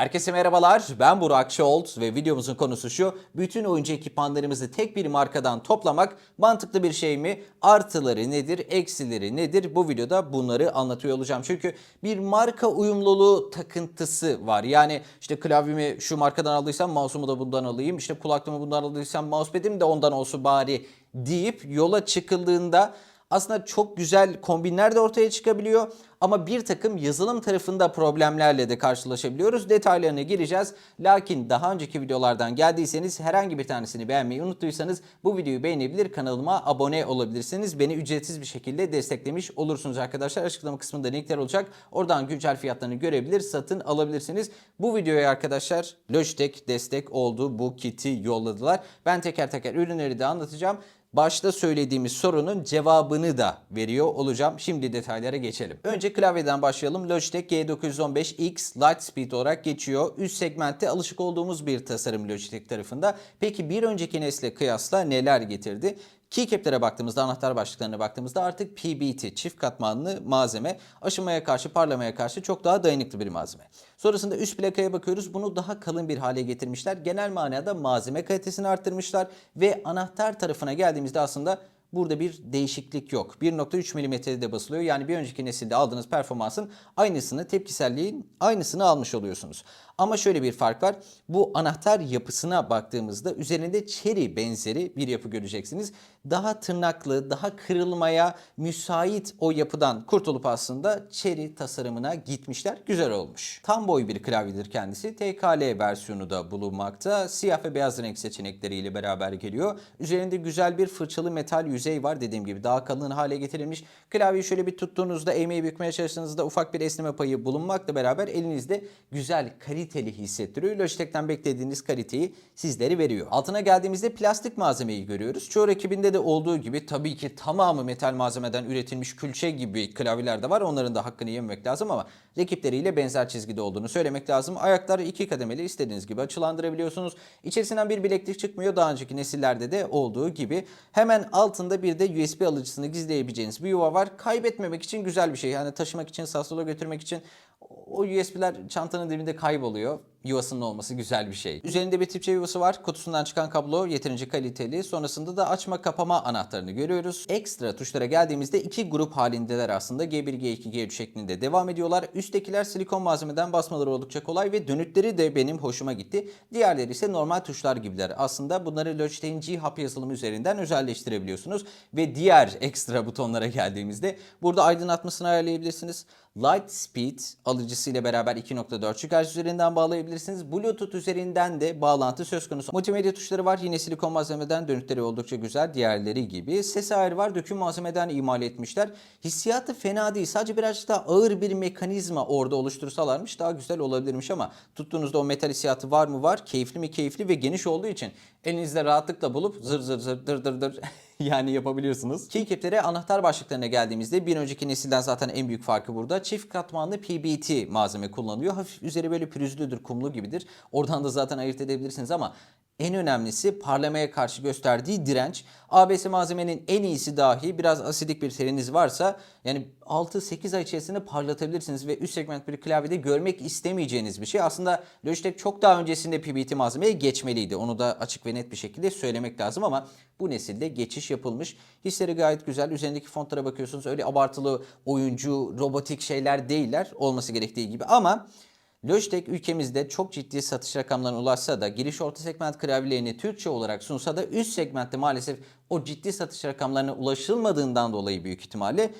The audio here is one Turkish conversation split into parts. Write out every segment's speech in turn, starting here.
Herkese merhabalar. Ben Burak Şolt ve videomuzun konusu şu. Bütün oyuncu ekipmanlarımızı tek bir markadan toplamak mantıklı bir şey mi? Artıları nedir? Eksileri nedir? Bu videoda bunları anlatıyor olacağım. Çünkü bir marka uyumluluğu takıntısı var. Yani işte klavyemi şu markadan aldıysam mouse'umu da bundan alayım. İşte kulaklığımı bundan aldıysam mousepad'im de ondan olsun bari deyip yola çıkıldığında aslında çok güzel kombinler de ortaya çıkabiliyor. Ama bir takım yazılım tarafında problemlerle de karşılaşabiliyoruz. Detaylarına gireceğiz. Lakin daha önceki videolardan geldiyseniz herhangi bir tanesini beğenmeyi unuttuysanız bu videoyu beğenebilir, kanalıma abone olabilirsiniz. Beni ücretsiz bir şekilde desteklemiş olursunuz arkadaşlar. Açıklama kısmında linkler olacak. Oradan güncel fiyatlarını görebilir, satın alabilirsiniz. Bu videoya arkadaşlar Logitech destek oldu. Bu kiti yolladılar. Ben teker teker ürünleri de anlatacağım başta söylediğimiz sorunun cevabını da veriyor olacağım. Şimdi detaylara geçelim. Önce klavyeden başlayalım. Logitech G915X Lightspeed olarak geçiyor. Üst segmentte alışık olduğumuz bir tasarım Logitech tarafında. Peki bir önceki nesle kıyasla neler getirdi? Keycap'lere baktığımızda, anahtar başlıklarına baktığımızda artık PBT, çift katmanlı malzeme, aşınmaya karşı, parlamaya karşı çok daha dayanıklı bir malzeme. Sonrasında üst plakaya bakıyoruz. Bunu daha kalın bir hale getirmişler. Genel manada malzeme kalitesini arttırmışlar ve anahtar tarafına geldiğimizde aslında Burada bir değişiklik yok. 1.3 mm'de basılıyor. Yani bir önceki nesilde aldığınız performansın aynısını, tepkiselliğin aynısını almış oluyorsunuz. Ama şöyle bir fark var. Bu anahtar yapısına baktığımızda üzerinde çeri benzeri bir yapı göreceksiniz. Daha tırnaklı, daha kırılmaya müsait o yapıdan kurtulup aslında çeri tasarımına gitmişler. Güzel olmuş. Tam boy bir klavyedir kendisi. TKL versiyonu da bulunmakta. Siyah ve beyaz renk seçenekleriyle beraber geliyor. Üzerinde güzel bir fırçalı metal yüzey var. Dediğim gibi daha kalın hale getirilmiş. Klavyeyi şöyle bir tuttuğunuzda, eğmeyi bükmeye çalıştığınızda ufak bir esneme payı bulunmakla beraber elinizde güzel, kaliteli hissettiriyor. Logitech'ten beklediğiniz kaliteyi sizlere veriyor. Altına geldiğimizde plastik malzemeyi görüyoruz. Çoğu rakibinde de olduğu gibi tabii ki tamamı metal malzemeden üretilmiş külçe gibi klavyeler de var. Onların da hakkını yememek lazım ama rakipleriyle benzer çizgide olduğunu söylemek lazım. Ayakları iki kademeli istediğiniz gibi açılandırabiliyorsunuz. İçerisinden bir bileklik çıkmıyor. Daha önceki nesillerde de olduğu gibi. Hemen altında bir de USB alıcısını gizleyebileceğiniz bir yuva var. Kaybetmemek için güzel bir şey. Yani taşımak için, sağa sola götürmek için o USB'ler çantanın dibinde kayboluyor. Yuvasının olması güzel bir şey. Üzerinde bir tip C yuvası var. Kutusundan çıkan kablo yeterince kaliteli. Sonrasında da açma kapama anahtarını görüyoruz. Ekstra tuşlara geldiğimizde iki grup halindeler aslında. G1, G2, G3 şeklinde devam ediyorlar. Üsttekiler silikon malzemeden basmaları oldukça kolay ve dönütleri de benim hoşuma gitti. Diğerleri ise normal tuşlar gibiler. Aslında bunları Logitech'in G-Hub yazılımı üzerinden özelleştirebiliyorsunuz. Ve diğer ekstra butonlara geldiğimizde burada aydınlatmasını ayarlayabilirsiniz. Light Speed alıcısıyla beraber 2.4 GHz üzerinden bağlayabilirsiniz. Bluetooth üzerinden de bağlantı söz konusu. Multimedya tuşları var. Yine silikon malzemeden dönütleri oldukça güzel. Diğerleri gibi. Ses ayarı var. Döküm malzemeden imal etmişler. Hissiyatı fena değil. Sadece birazcık daha ağır bir mekanizma orada oluştursalarmış daha güzel olabilirmiş ama tuttuğunuzda o metal hissiyatı var mı var. Keyifli mi keyifli ve geniş olduğu için elinizde rahatlıkla bulup zır zır zır dır dır dır yani yapabiliyorsunuz. Keycaplere anahtar başlıklarına geldiğimizde bir önceki nesilden zaten en büyük farkı burada. Çift katmanlı PBT malzeme kullanılıyor. Hafif üzeri böyle pürüzlüdür, kumlu gibidir. Oradan da zaten ayırt edebilirsiniz ama en önemlisi parlamaya karşı gösterdiği direnç. ABS malzemenin en iyisi dahi biraz asidik bir seriniz varsa yani 6-8 ay içerisinde parlatabilirsiniz ve üst segment bir klavyede görmek istemeyeceğiniz bir şey. Aslında Logitech çok daha öncesinde PBT malzemeye geçmeliydi. Onu da açık ve net bir şekilde söylemek lazım ama bu nesilde geçiş yapılmış. Hisleri gayet güzel. Üzerindeki fontlara bakıyorsunuz öyle abartılı oyuncu, robotik şeyler değiller olması gerektiği gibi ama Logitech ülkemizde çok ciddi satış rakamlarına ulaşsa da giriş orta segment klavyelerini Türkçe olarak sunsa da üst segmentte maalesef o ciddi satış rakamlarına ulaşılmadığından dolayı büyük ihtimalle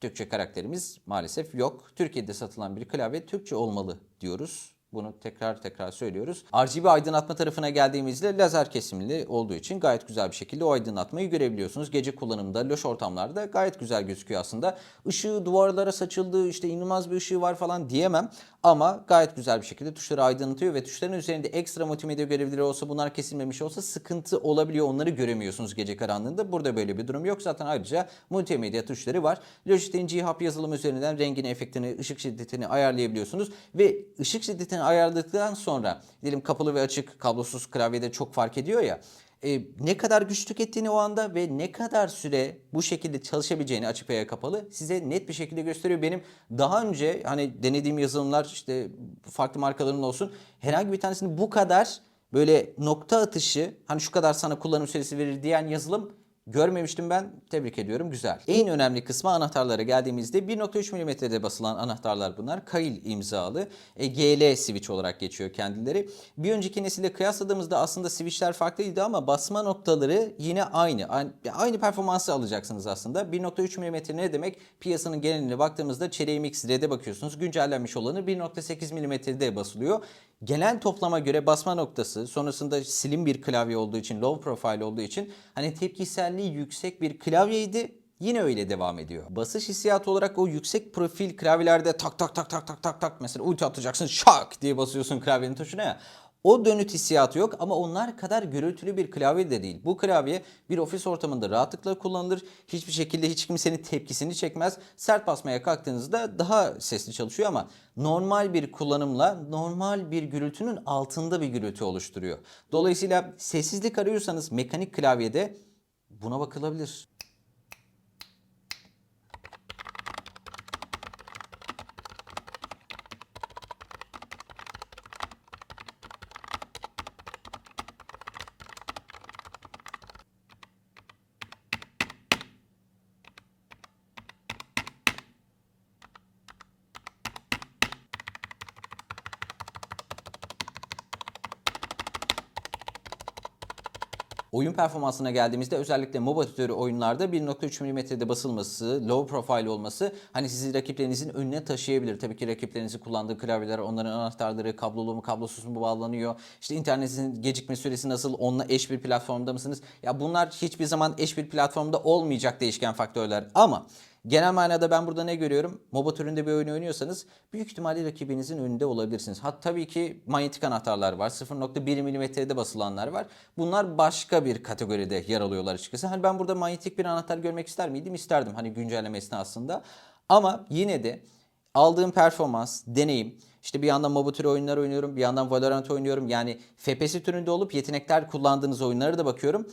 Türkçe karakterimiz maalesef yok. Türkiye'de satılan bir klavye Türkçe olmalı diyoruz. Bunu tekrar tekrar söylüyoruz. RGB aydınlatma tarafına geldiğimizde lazer kesimli olduğu için gayet güzel bir şekilde o aydınlatmayı görebiliyorsunuz. Gece kullanımda, loş ortamlarda gayet güzel gözüküyor aslında. Işığı duvarlara saçıldığı işte inanılmaz bir ışığı var falan diyemem. Ama gayet güzel bir şekilde tuşları aydınlatıyor ve tuşların üzerinde ekstra multimedya görevleri olsa bunlar kesilmemiş olsa sıkıntı olabiliyor. Onları göremiyorsunuz gece karanlığında. Burada böyle bir durum yok. Zaten ayrıca multimedya tuşları var. Logitech'in G-Hub yazılımı üzerinden rengini, efektini, ışık şiddetini ayarlayabiliyorsunuz. Ve ışık şiddetini ayarladıktan sonra diyelim kapalı ve açık kablosuz klavyede çok fark ediyor ya. e, ne kadar güç tükettiğini o anda ve ne kadar süre bu şekilde çalışabileceğini açık veya kapalı size net bir şekilde gösteriyor. Benim daha önce hani denediğim yazılımlar işte farklı markaların olsun herhangi bir tanesini bu kadar böyle nokta atışı hani şu kadar sana kullanım süresi verir diyen yazılım Görmemiştim ben. Tebrik ediyorum. Güzel. En önemli kısmı anahtarlara geldiğimizde 1.3 mm'de basılan anahtarlar bunlar. Kail imzalı. E, GL switch olarak geçiyor kendileri. Bir önceki nesille kıyasladığımızda aslında switchler farklıydı ama basma noktaları yine aynı. Aynı, aynı performansı alacaksınız aslında. 1.3 mm ne demek? Piyasanın geneline baktığımızda Cherry MX Red'e bakıyorsunuz. Güncellenmiş olanı 1.8 mm'de basılıyor. Genel toplama göre basma noktası sonrasında slim bir klavye olduğu için, low profile olduğu için hani tepkiselliği yüksek bir klavyeydi. Yine öyle devam ediyor. Basış hissiyatı olarak o yüksek profil klavyelerde tak tak tak tak tak tak tak mesela ulti atacaksın şak diye basıyorsun klavyenin tuşuna ya. O dönüt hissiyatı yok ama onlar kadar gürültülü bir klavye de değil. Bu klavye bir ofis ortamında rahatlıkla kullanılır. Hiçbir şekilde hiç kimsenin tepkisini çekmez. Sert basmaya kalktığınızda daha sesli çalışıyor ama normal bir kullanımla normal bir gürültünün altında bir gürültü oluşturuyor. Dolayısıyla sessizlik arıyorsanız mekanik klavyede buna bakılabilir. Oyun performansına geldiğimizde özellikle MOBA türü oyunlarda 1.3 mm'de basılması, low profile olması hani sizi rakiplerinizin önüne taşıyabilir. Tabii ki rakiplerinizin kullandığı klavyeler, onların anahtarları kablolu mu kablosuz mu bağlanıyor. İşte internetin gecikme süresi nasıl, onunla eş bir platformda mısınız? Ya bunlar hiçbir zaman eş bir platformda olmayacak değişken faktörler ama Genel manada ben burada ne görüyorum? MOBA türünde bir oyun oynuyorsanız büyük ihtimalle rakibinizin önünde olabilirsiniz. Ha tabii ki manyetik anahtarlar var. 0.1 mm'de basılanlar var. Bunlar başka bir kategoride yer alıyorlar açıkçası. Hani ben burada manyetik bir anahtar görmek ister miydim? İsterdim hani güncelleme esnasında. Ama yine de aldığım performans, deneyim, işte bir yandan MOBA türü oyunlar oynuyorum, bir yandan Valorant oynuyorum. Yani FPS türünde olup yetenekler kullandığınız oyunlara da bakıyorum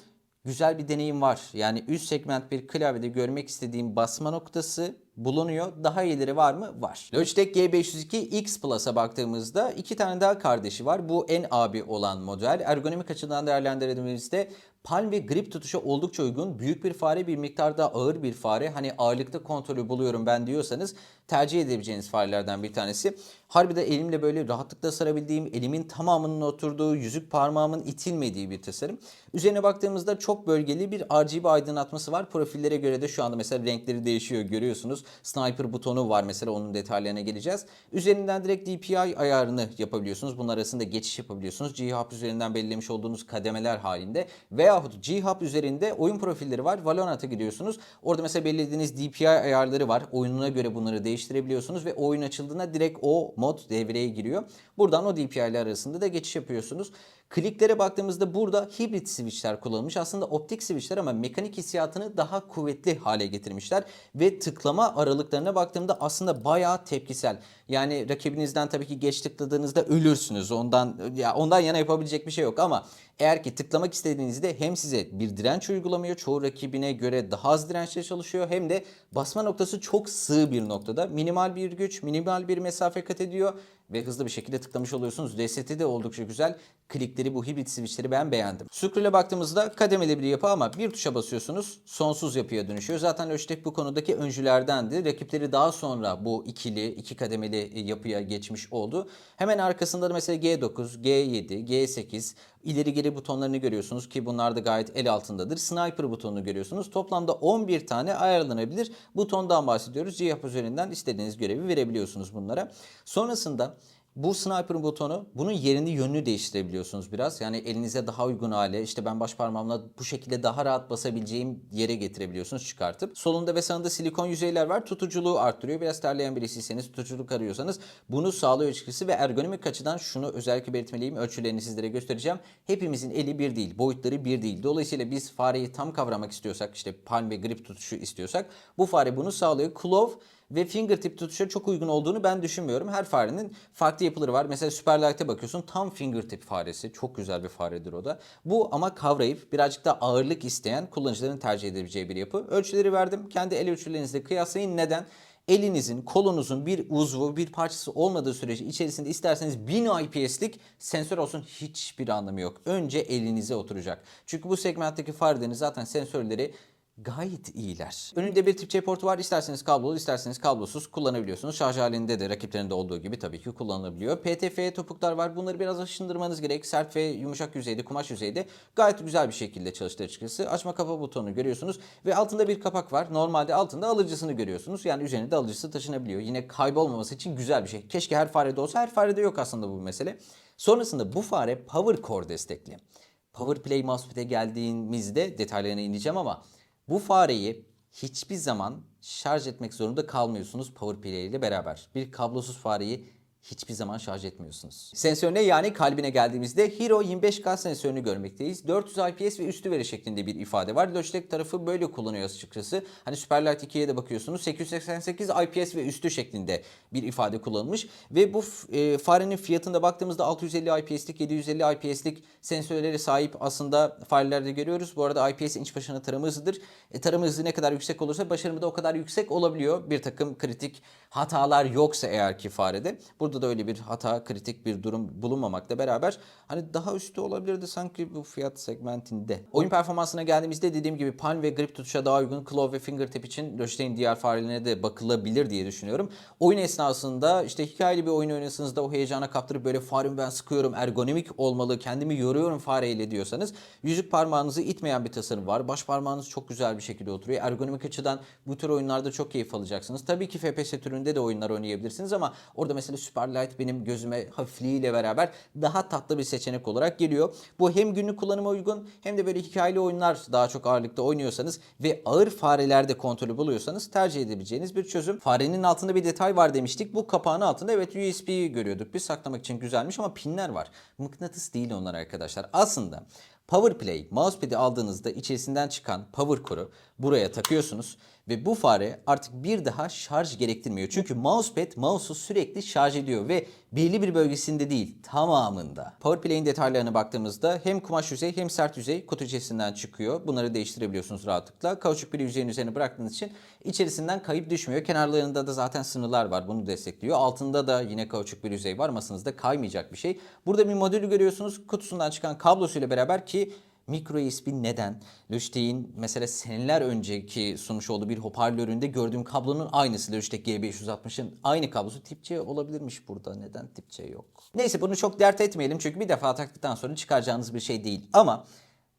güzel bir deneyim var. Yani üst segment bir klavyede görmek istediğim basma noktası bulunuyor. Daha iyileri var mı? Var. Logitech G502 X Plus'a baktığımızda iki tane daha kardeşi var. Bu en abi olan model. Ergonomik açıdan değerlendirdiğimizde palm ve grip tutuşa oldukça uygun. Büyük bir fare bir miktar daha ağır bir fare. Hani ağırlıkta kontrolü buluyorum ben diyorsanız tercih edebileceğiniz farelerden bir tanesi. Harbiden elimle böyle rahatlıkla sarabildiğim, elimin tamamının oturduğu, yüzük parmağımın itilmediği bir tasarım. Üzerine baktığımızda çok bölgeli bir RGB aydınlatması var. Profillere göre de şu anda mesela renkleri değişiyor görüyorsunuz. Sniper butonu var mesela onun detaylarına geleceğiz. Üzerinden direkt DPI ayarını yapabiliyorsunuz. Bunlar arasında geçiş yapabiliyorsunuz. G-Hub üzerinden belirlemiş olduğunuz kademeler halinde. Veyahut G-Hub üzerinde oyun profilleri var. Valorant'a gidiyorsunuz. Orada mesela belirlediğiniz DPI ayarları var. Oyununa göre bunları değiştirebiliyorsunuz ve oyun açıldığında direkt o mod devreye giriyor. Buradan o DPI'ler arasında da geçiş yapıyorsunuz. Kliklere baktığımızda burada hibrit switchler kullanılmış. Aslında optik switchler ama mekanik hissiyatını daha kuvvetli hale getirmişler. Ve tıklama aralıklarına baktığımda aslında bayağı tepkisel. Yani rakibinizden tabii ki geç tıkladığınızda ölürsünüz. Ondan ya ondan yana yapabilecek bir şey yok ama eğer ki tıklamak istediğinizde hem size bir direnç uygulamıyor. Çoğu rakibine göre daha az dirençle çalışıyor. Hem de basma noktası çok sığ bir noktada. Minimal bir güç, minimal bir mesafe kat ediyor ve hızlı bir şekilde tıklamış oluyorsunuz. DST de oldukça güzel. Klikleri bu hibrit switchleri ben beğendim. Scroll'e baktığımızda kademeli bir yapı ama bir tuşa basıyorsunuz sonsuz yapıya dönüşüyor. Zaten Logitech bu konudaki öncülerdendi. Rakipleri daha sonra bu ikili, iki kademeli yapıya geçmiş oldu. Hemen arkasında da mesela G9, G7, G8 ileri geri butonlarını görüyorsunuz ki bunlar da gayet el altındadır. Sniper butonunu görüyorsunuz. Toplamda 11 tane ayarlanabilir butondan bahsediyoruz. G-Hub üzerinden istediğiniz görevi verebiliyorsunuz bunlara. Sonrasında bu sniper butonu bunun yerini yönünü değiştirebiliyorsunuz biraz. Yani elinize daha uygun hale işte ben baş parmağımla bu şekilde daha rahat basabileceğim yere getirebiliyorsunuz çıkartıp. Solunda ve sağında silikon yüzeyler var. Tutuculuğu arttırıyor. Biraz terleyen birisiyseniz tutuculuk arıyorsanız bunu sağlıyor açıkçası ve ergonomik açıdan şunu özellikle belirtmeliyim. Ölçülerini sizlere göstereceğim. Hepimizin eli bir değil. Boyutları bir değil. Dolayısıyla biz fareyi tam kavramak istiyorsak işte palm ve grip tutuşu istiyorsak bu fare bunu sağlıyor. Klov ve fingertip tutuşa çok uygun olduğunu ben düşünmüyorum. Her farenin farklı yapıları var. Mesela Superlight'e bakıyorsun tam fingertip faresi. Çok güzel bir faredir o da. Bu ama kavrayıp birazcık da ağırlık isteyen kullanıcıların tercih edebileceği bir yapı. Ölçüleri verdim. Kendi el ölçülerinizle kıyaslayın. Neden? Elinizin, kolunuzun bir uzvu, bir parçası olmadığı sürece içerisinde isterseniz 1000 IPS'lik sensör olsun hiçbir anlamı yok. Önce elinize oturacak. Çünkü bu segmentteki farelerin zaten sensörleri gayet iyiler. Önünde bir tip C portu var. İsterseniz kablolu, isterseniz kablosuz kullanabiliyorsunuz. Şarj halinde de rakiplerinde olduğu gibi tabii ki kullanılabiliyor. PTFE topuklar var. Bunları biraz aşındırmanız gerek. Sert ve yumuşak yüzeyde, kumaş yüzeyde gayet güzel bir şekilde çalıştı açıkçası. Açma kapa butonu görüyorsunuz ve altında bir kapak var. Normalde altında alıcısını görüyorsunuz. Yani üzerinde alıcısı taşınabiliyor. Yine kaybolmaması için güzel bir şey. Keşke her farede olsa. Her farede yok aslında bu mesele. Sonrasında bu fare Power Core destekli. Power Play Mousepad'e geldiğimizde detaylarına ineceğim ama bu fareyi hiçbir zaman şarj etmek zorunda kalmıyorsunuz PowerPlay ile beraber. Bir kablosuz fareyi hiçbir zaman şarj etmiyorsunuz. Sensörüne yani kalbine geldiğimizde Hero 25K sensörünü görmekteyiz. 400 IPS ve üstü veri şeklinde bir ifade var. Logitech tarafı böyle kullanıyor açıkçası. Hani Superlight 2'ye de bakıyorsunuz. 888 IPS ve üstü şeklinde bir ifade kullanılmış. Ve bu e, farenin fiyatında baktığımızda 650 IPS'lik, 750 IPS'lik sensörlere sahip aslında farelerde görüyoruz. Bu arada IPS inç başına tarama hızıdır. E, tarama hızı ne kadar yüksek olursa başarımı da o kadar yüksek olabiliyor. Bir takım kritik hatalar yoksa eğer ki farede. Burada da öyle bir hata, kritik bir durum bulunmamakla beraber hani daha üstü olabilirdi sanki bu fiyat segmentinde. Oyun performansına geldiğimizde dediğim gibi palm ve grip tutuşa daha uygun claw ve fingertip için Logitech'in diğer farelerine de bakılabilir diye düşünüyorum. Oyun esnasında işte hikayeli bir oyun oynuyorsanız da o heyecana kaptırıp böyle faremi ben sıkıyorum, ergonomik olmalı, kendimi yoruyorum fareyle diyorsanız yüzük parmağınızı itmeyen bir tasarım var. Baş parmağınız çok güzel bir şekilde oturuyor. Ergonomik açıdan bu tür oyunlarda çok keyif alacaksınız. Tabii ki FPS türünde de oyunlar oynayabilirsiniz ama orada mesela Superlight benim gözüme hafifliğiyle beraber daha tatlı bir seçenek olarak geliyor. Bu hem günlük kullanıma uygun hem de böyle hikayeli oyunlar daha çok ağırlıkta oynuyorsanız ve ağır farelerde kontrolü buluyorsanız tercih edebileceğiniz bir çözüm. Farenin altında bir detay var demiştik. Bu kapağın altında evet USB görüyorduk. Biz saklamak için güzelmiş ama pinler var. Mıknatıs değil onlar arkadaşlar. Aslında PowerPlay mousepad'i aldığınızda içerisinden çıkan Power Core'u buraya takıyorsunuz ve bu fare artık bir daha şarj gerektirmiyor. Çünkü mousepad mouse'u sürekli şarj ediyor ve belli bir bölgesinde değil tamamında. PowerPlay'in detaylarına baktığımızda hem kumaş yüzey hem sert yüzey kutu içerisinden çıkıyor. Bunları değiştirebiliyorsunuz rahatlıkla. Kauçuk bir yüzeyin üzerine bıraktığınız için içerisinden kayıp düşmüyor. Kenarlarında da zaten sınırlar var bunu destekliyor. Altında da yine kauçuk bir yüzey var. Masanızda kaymayacak bir şey. Burada bir modülü görüyorsunuz. Kutusundan çıkan kablosuyla beraber ki Micro USB neden? Logitech'in mesela seneler önceki sunmuş olduğu bir hoparlöründe gördüğüm kablonun aynısı Logitech G560'ın aynı kablosu tip C olabilirmiş burada. Neden tip C yok? Neyse bunu çok dert etmeyelim çünkü bir defa taktıktan sonra çıkaracağınız bir şey değil. Ama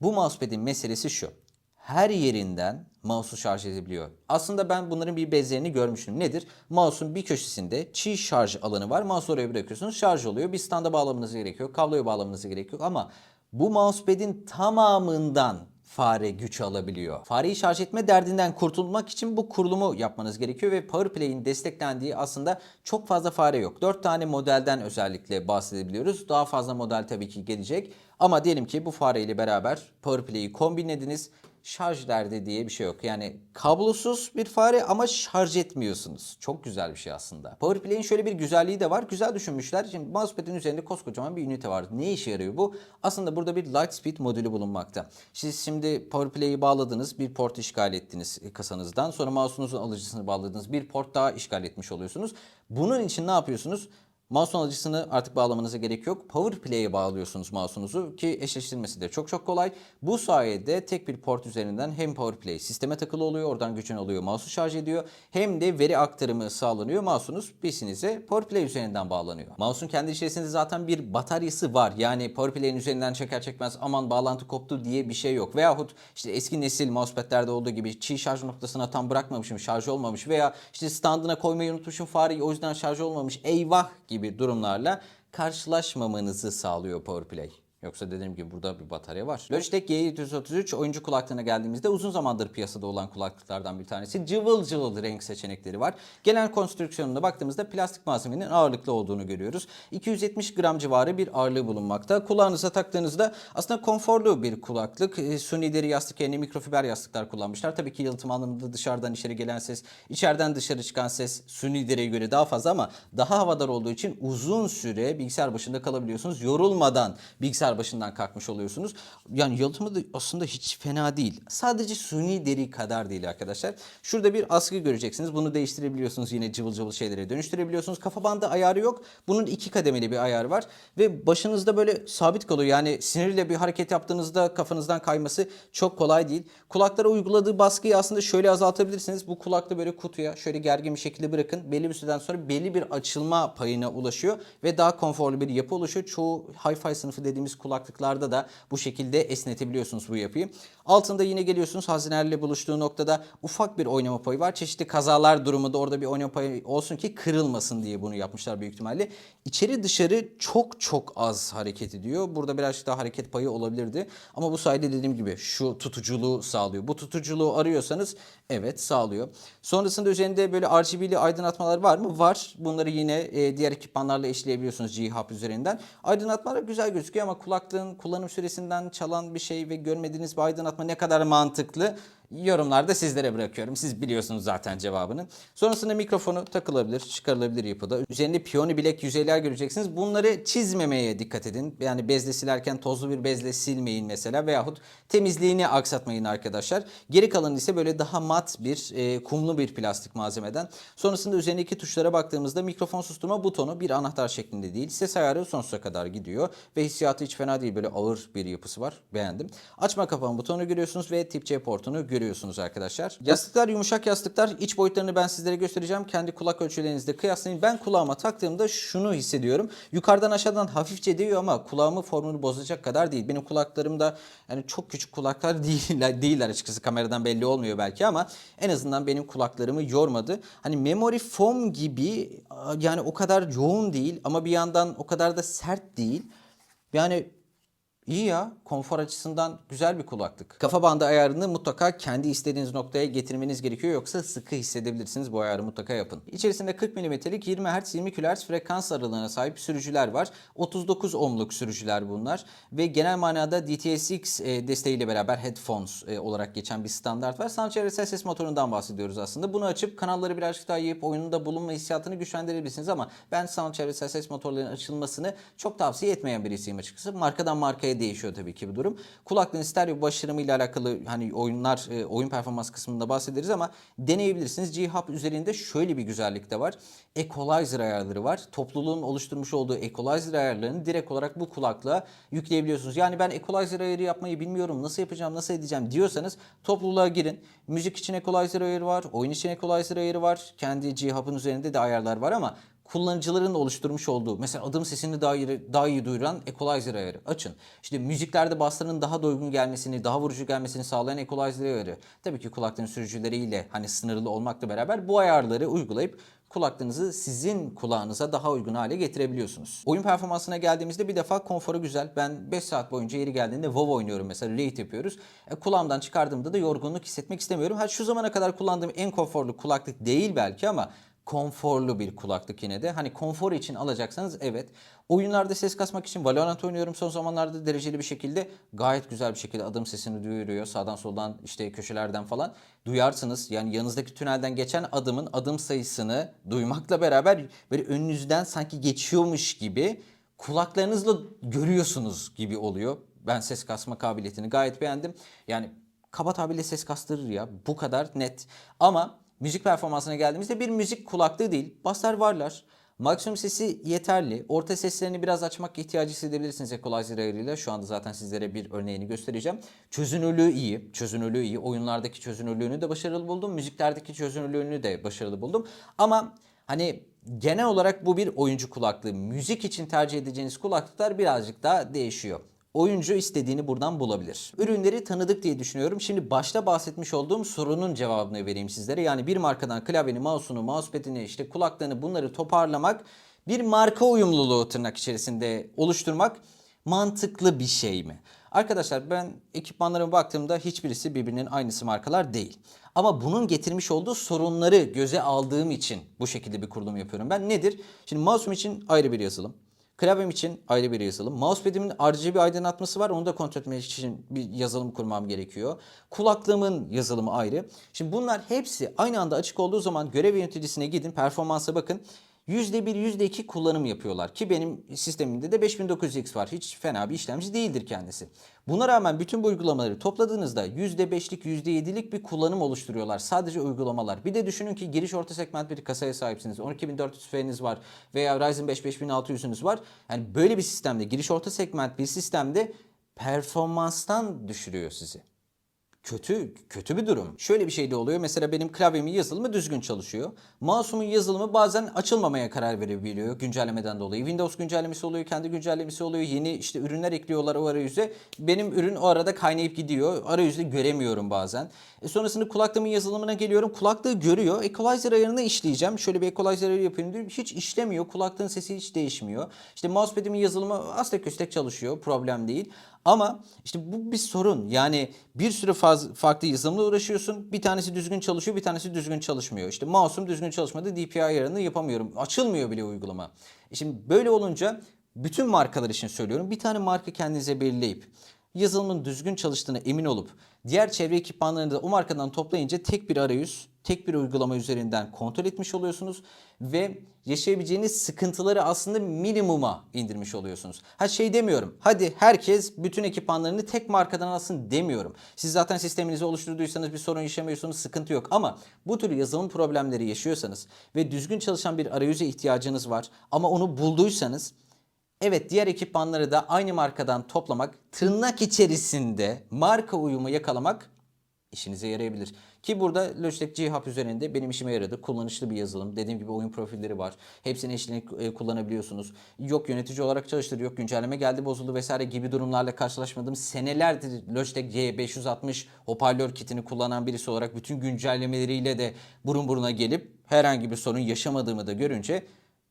bu mousepad'in meselesi şu. Her yerinden mouse'u şarj edebiliyor. Aslında ben bunların bir benzerini görmüştüm. Nedir? Mouse'un bir köşesinde çiğ şarj alanı var. Mouse'u oraya bırakıyorsunuz şarj oluyor. Bir standa bağlamanız gerekiyor. Kabloya bağlamanız gerekiyor ama bu mousepad'in tamamından fare güç alabiliyor. Fareyi şarj etme derdinden kurtulmak için bu kurulumu yapmanız gerekiyor ve PowerPlay'in desteklendiği aslında çok fazla fare yok. 4 tane modelden özellikle bahsedebiliyoruz. Daha fazla model tabii ki gelecek. Ama diyelim ki bu fareyle beraber PowerPlay'i kombinlediniz şarj derdi diye bir şey yok. Yani kablosuz bir fare ama şarj etmiyorsunuz. Çok güzel bir şey aslında. PowerPlay'in şöyle bir güzelliği de var. Güzel düşünmüşler. Şimdi mousepad'in üzerinde koskocaman bir ünite var. Ne işe yarıyor bu? Aslında burada bir Lightspeed modülü bulunmakta. Siz şimdi PowerPlay'i bağladınız. Bir port işgal ettiniz kasanızdan. Sonra mouse'unuzun alıcısını bağladınız. Bir port daha işgal etmiş oluyorsunuz. Bunun için ne yapıyorsunuz? Mouse'un alıcısını artık bağlamanıza gerek yok. PowerPlay'e bağlıyorsunuz mouse'unuzu ki eşleştirmesi de çok çok kolay. Bu sayede tek bir port üzerinden hem PowerPlay sisteme takılı oluyor, oradan gücünü alıyor, mouse'u şarj ediyor. Hem de veri aktarımı sağlanıyor. Mouse'unuz PC'nize PowerPlay üzerinden bağlanıyor. Mouse'un kendi içerisinde zaten bir bataryası var. Yani PowerPlay'in üzerinden çeker çekmez aman bağlantı koptu diye bir şey yok. Veyahut işte eski nesil mousepad'lerde olduğu gibi çiğ şarj noktasına tam bırakmamışım, şarj olmamış veya işte standına koymayı unutmuşum fareyi o yüzden şarj olmamış. Eyvah gibi gibi durumlarla karşılaşmamanızı sağlıyor PowerPlay. Yoksa dediğim gibi burada bir batarya var. Logitech G733 oyuncu kulaklığına geldiğimizde uzun zamandır piyasada olan kulaklıklardan bir tanesi. Cıvıl cıvıl renk seçenekleri var. Genel konstrüksiyonuna baktığımızda plastik malzemenin ağırlıklı olduğunu görüyoruz. 270 gram civarı bir ağırlığı bulunmakta. Kulağınıza taktığınızda aslında konforlu bir kulaklık. E, Suni deri yastık yerine mikrofiber yastıklar kullanmışlar. Tabii ki yalıtım anlamında dışarıdan içeri gelen ses, içeriden dışarı çıkan ses Suni deriye göre daha fazla ama daha havadar olduğu için uzun süre bilgisayar başında kalabiliyorsunuz. Yorulmadan bilgisayar başından kalkmış oluyorsunuz. Yani yalıtımı da aslında hiç fena değil. Sadece suni deri kadar değil arkadaşlar. Şurada bir askı göreceksiniz. Bunu değiştirebiliyorsunuz. Yine cıvıl cıvıl şeylere dönüştürebiliyorsunuz. Kafa bandı ayarı yok. Bunun iki kademeli bir ayarı var. Ve başınızda böyle sabit kalıyor. Yani sinirle bir hareket yaptığınızda kafanızdan kayması çok kolay değil. Kulaklara uyguladığı baskıyı aslında şöyle azaltabilirsiniz. Bu kulakta böyle kutuya şöyle gergin bir şekilde bırakın. Belli bir süreden sonra belli bir açılma payına ulaşıyor. Ve daha konforlu bir yapı oluşuyor. Çoğu hi-fi sınıfı dediğimiz kulaklıklarda da bu şekilde esnetebiliyorsunuz bu yapıyı. Altında yine geliyorsunuz hazinelerle buluştuğu noktada ufak bir oynama payı var. Çeşitli kazalar durumunda orada bir oynama payı olsun ki kırılmasın diye bunu yapmışlar büyük ihtimalle. İçeri dışarı çok çok az hareket ediyor. Burada birazcık daha hareket payı olabilirdi. Ama bu sayede dediğim gibi şu tutuculuğu sağlıyor. Bu tutuculuğu arıyorsanız evet sağlıyor. Sonrasında üzerinde böyle RGB'li aydınlatmalar var mı? Var. Bunları yine e, diğer ekipmanlarla eşleyebiliyorsunuz G-Hub üzerinden. Aydınlatmalar güzel gözüküyor ama kulaklığın kullanım süresinden çalan bir şey ve görmediğiniz bir aydınlatma ne kadar mantıklı yorumlarda sizlere bırakıyorum. Siz biliyorsunuz zaten cevabını. Sonrasında mikrofonu takılabilir, çıkarılabilir yapıda. Üzerinde piyoni bilek yüzeyler göreceksiniz. Bunları çizmemeye dikkat edin. Yani bezle silerken tozlu bir bezle silmeyin mesela veyahut temizliğini aksatmayın arkadaşlar. Geri kalan ise böyle daha mat bir e, kumlu bir plastik malzemeden. Sonrasında üzerindeki tuşlara baktığımızda mikrofon susturma butonu bir anahtar şeklinde değil. Ses ayarı sonsuza kadar gidiyor ve hissiyatı hiç fena değil. Böyle ağır bir yapısı var. Beğendim. Açma kapama butonu görüyorsunuz ve tip C portunu görüyorsunuz arkadaşlar. Yastıklar yumuşak yastıklar. İç boyutlarını ben sizlere göstereceğim. Kendi kulak ölçülerinizde kıyaslayın. Ben kulağıma taktığımda şunu hissediyorum. Yukarıdan aşağıdan hafifçe değiyor ama kulağımı formunu bozacak kadar değil. Benim kulaklarımda yani çok küçük kulaklar değiller, değiller açıkçası. Kameradan belli olmuyor belki ama en azından benim kulaklarımı yormadı. Hani memory foam gibi yani o kadar yoğun değil ama bir yandan o kadar da sert değil. Yani İyi ya. Konfor açısından güzel bir kulaklık. Kafa bandı ayarını mutlaka kendi istediğiniz noktaya getirmeniz gerekiyor. Yoksa sıkı hissedebilirsiniz. Bu ayarı mutlaka yapın. İçerisinde 40 mm'lik 20 Hz 20 kHz frekans aralığına sahip sürücüler var. 39 ohmluk sürücüler bunlar. Ve genel manada DTS:X e, desteğiyle beraber headphones e, olarak geçen bir standart var. Sound çevresel ses motorundan bahsediyoruz aslında. Bunu açıp kanalları birazcık daha yiyip oyununda bulunma hissiyatını güçlendirebilirsiniz ama ben sound çevresel ses motorlarının açılmasını çok tavsiye etmeyen birisiyim açıkçası. Markadan markaya değişiyor tabii ki bu durum. Kulaklığın stereo başarımıyla alakalı hani oyunlar, e, oyun performans kısmında bahsederiz ama deneyebilirsiniz. G-Hub üzerinde şöyle bir güzellik de var. Equalizer ayarları var. Topluluğun oluşturmuş olduğu equalizer ayarlarını direkt olarak bu kulaklığa yükleyebiliyorsunuz. Yani ben equalizer ayarı yapmayı bilmiyorum, nasıl yapacağım, nasıl edeceğim diyorsanız topluluğa girin. Müzik için equalizer ayarı var, oyun için equalizer ayarı var. Kendi G-Hub'ın üzerinde de ayarlar var ama kullanıcıların oluşturmuş olduğu mesela adım sesini daha iyi, daha iyi duyuran equalizer ayarı açın. İşte müziklerde basların daha doygun gelmesini, daha vurucu gelmesini sağlayan equalizer ayarı. Tabii ki kulaklığın sürücüleriyle hani sınırlı olmakla beraber bu ayarları uygulayıp kulaklığınızı sizin kulağınıza daha uygun hale getirebiliyorsunuz. Oyun performansına geldiğimizde bir defa konforu güzel. Ben 5 saat boyunca yeri geldiğinde WoW oynuyorum mesela raid yapıyoruz. E, kulağımdan çıkardığımda da yorgunluk hissetmek istemiyorum. Ha şu zamana kadar kullandığım en konforlu kulaklık değil belki ama konforlu bir kulaklık yine de. Hani konfor için alacaksanız evet. Oyunlarda ses kasmak için Valorant oynuyorum son zamanlarda dereceli bir şekilde. Gayet güzel bir şekilde adım sesini duyuruyor. Sağdan soldan işte köşelerden falan duyarsınız. Yani yanınızdaki tünelden geçen adımın adım sayısını duymakla beraber böyle önünüzden sanki geçiyormuş gibi kulaklarınızla görüyorsunuz gibi oluyor. Ben ses kasma kabiliyetini gayet beğendim. Yani kaba tabirle ses kastırır ya. Bu kadar net. Ama müzik performansına geldiğimizde bir müzik kulaklığı değil. Baslar varlar. Maksimum sesi yeterli. Orta seslerini biraz açmak ihtiyacı hissedebilirsiniz equalizer ayarıyla. Şu anda zaten sizlere bir örneğini göstereceğim. Çözünürlüğü iyi. Çözünürlüğü iyi. Oyunlardaki çözünürlüğünü de başarılı buldum. Müziklerdeki çözünürlüğünü de başarılı buldum. Ama hani genel olarak bu bir oyuncu kulaklığı. Müzik için tercih edeceğiniz kulaklıklar birazcık daha değişiyor oyuncu istediğini buradan bulabilir. Ürünleri tanıdık diye düşünüyorum. Şimdi başta bahsetmiş olduğum sorunun cevabını vereyim sizlere. Yani bir markadan klavyeni, mouse'unu, mousepad'ini, işte kulaklığını bunları toparlamak bir marka uyumluluğu tırnak içerisinde oluşturmak Mantıklı bir şey mi? Arkadaşlar ben ekipmanlarıma baktığımda hiçbirisi birbirinin aynısı markalar değil. Ama bunun getirmiş olduğu sorunları göze aldığım için bu şekilde bir kurulum yapıyorum. Ben nedir? Şimdi mouse'um için ayrı bir yazılım. Klavyem için ayrı bir yazılım. Mousepad'imin RGB aydınlatması var. Onu da kontrol etmek için bir yazılım kurmam gerekiyor. Kulaklığımın yazılımı ayrı. Şimdi bunlar hepsi aynı anda açık olduğu zaman görev yöneticisine gidin, performansa bakın. %1, %2 kullanım yapıyorlar ki benim sistemimde de 5900X var. Hiç fena bir işlemci değildir kendisi. Buna rağmen bütün bu uygulamaları topladığınızda %5'lik, %7'lik bir kullanım oluşturuyorlar. Sadece uygulamalar. Bir de düşünün ki giriş orta segment bir kasaya sahipsiniz. 12400 F'niz var veya Ryzen 5 5600'ünüz var. Yani böyle bir sistemde, giriş orta segment bir sistemde performanstan düşürüyor sizi kötü kötü bir durum. Şöyle bir şey de oluyor. Mesela benim klavyemin yazılımı düzgün çalışıyor. Mouse'umun yazılımı bazen açılmamaya karar verebiliyor güncellemeden dolayı. Windows güncellemesi oluyor, kendi güncellemesi oluyor. Yeni işte ürünler ekliyorlar o arayüze. Benim ürün o arada kaynayıp gidiyor. Arayüzde göremiyorum bazen. E sonrasında kulaklığımın yazılımına geliyorum. Kulaklığı görüyor. Equalizer ayarını işleyeceğim. Şöyle bir equalizer ayarı yapayım diyorum. Hiç işlemiyor. Kulaklığın sesi hiç değişmiyor. İşte mousepad'imin yazılımı asla köstek çalışıyor. Problem değil. Ama işte bu bir sorun. Yani bir sürü faz, farklı yazılımla uğraşıyorsun. Bir tanesi düzgün çalışıyor, bir tanesi düzgün çalışmıyor. İşte mouse'um düzgün çalışmadı, DPI ayarını yapamıyorum. Açılmıyor bile uygulama. E şimdi böyle olunca bütün markalar için söylüyorum. Bir tane marka kendinize belirleyip yazılımın düzgün çalıştığına emin olup diğer çevre ekipmanlarını da o markadan toplayınca tek bir arayüz, tek bir uygulama üzerinden kontrol etmiş oluyorsunuz ve yaşayabileceğiniz sıkıntıları aslında minimuma indirmiş oluyorsunuz. Ha şey demiyorum. Hadi herkes bütün ekipmanlarını tek markadan alsın demiyorum. Siz zaten sisteminizi oluşturduysanız bir sorun yaşamıyorsunuz, sıkıntı yok ama bu tür yazılım problemleri yaşıyorsanız ve düzgün çalışan bir arayüze ihtiyacınız var ama onu bulduysanız Evet diğer ekipmanları da aynı markadan toplamak, tırnak içerisinde marka uyumu yakalamak işinize yarayabilir. Ki burada Logitech G Hub üzerinde benim işime yaradı. Kullanışlı bir yazılım. Dediğim gibi oyun profilleri var. Hepsini eşliğini e, kullanabiliyorsunuz. Yok yönetici olarak çalıştır, yok güncelleme geldi bozuldu vesaire gibi durumlarla karşılaşmadım. Senelerdir Logitech G560 hoparlör kitini kullanan birisi olarak bütün güncellemeleriyle de burun buruna gelip herhangi bir sorun yaşamadığımı da görünce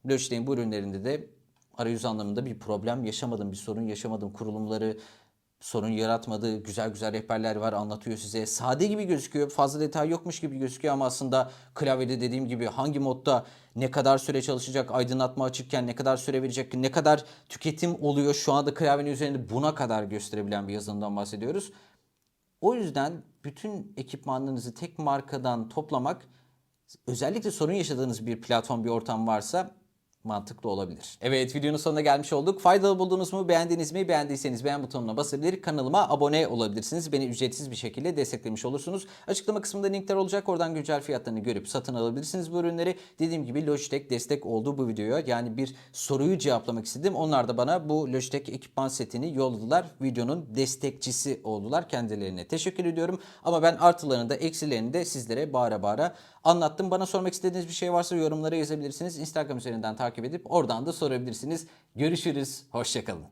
Logitech'in bu ürünlerinde de arayüz anlamında bir problem yaşamadım, bir sorun yaşamadım. Kurulumları sorun yaratmadı. Güzel güzel rehberler var anlatıyor size. Sade gibi gözüküyor. Fazla detay yokmuş gibi gözüküyor ama aslında klavyede dediğim gibi hangi modda ne kadar süre çalışacak, aydınlatma açıkken ne kadar süre verecek, ne kadar tüketim oluyor şu anda klavyenin üzerinde buna kadar gösterebilen bir yazılımdan bahsediyoruz. O yüzden bütün ekipmanlarınızı tek markadan toplamak özellikle sorun yaşadığınız bir platform, bir ortam varsa mantıklı olabilir. Evet videonun sonuna gelmiş olduk. Faydalı buldunuz mu? Beğendiniz mi? Beğendiyseniz beğen butonuna basabilir. Kanalıma abone olabilirsiniz. Beni ücretsiz bir şekilde desteklemiş olursunuz. Açıklama kısmında linkler olacak. Oradan güncel fiyatlarını görüp satın alabilirsiniz bu ürünleri. Dediğim gibi Logitech destek oldu bu videoya. Yani bir soruyu cevaplamak istedim. Onlar da bana bu Logitech ekipman setini yolladılar. Videonun destekçisi oldular kendilerine. Teşekkür ediyorum. Ama ben artılarını da eksilerini de sizlere bağıra bağıra anlattım. Bana sormak istediğiniz bir şey varsa yorumlara yazabilirsiniz. Instagram üzerinden takip edip oradan da sorabilirsiniz. Görüşürüz. Hoşçakalın.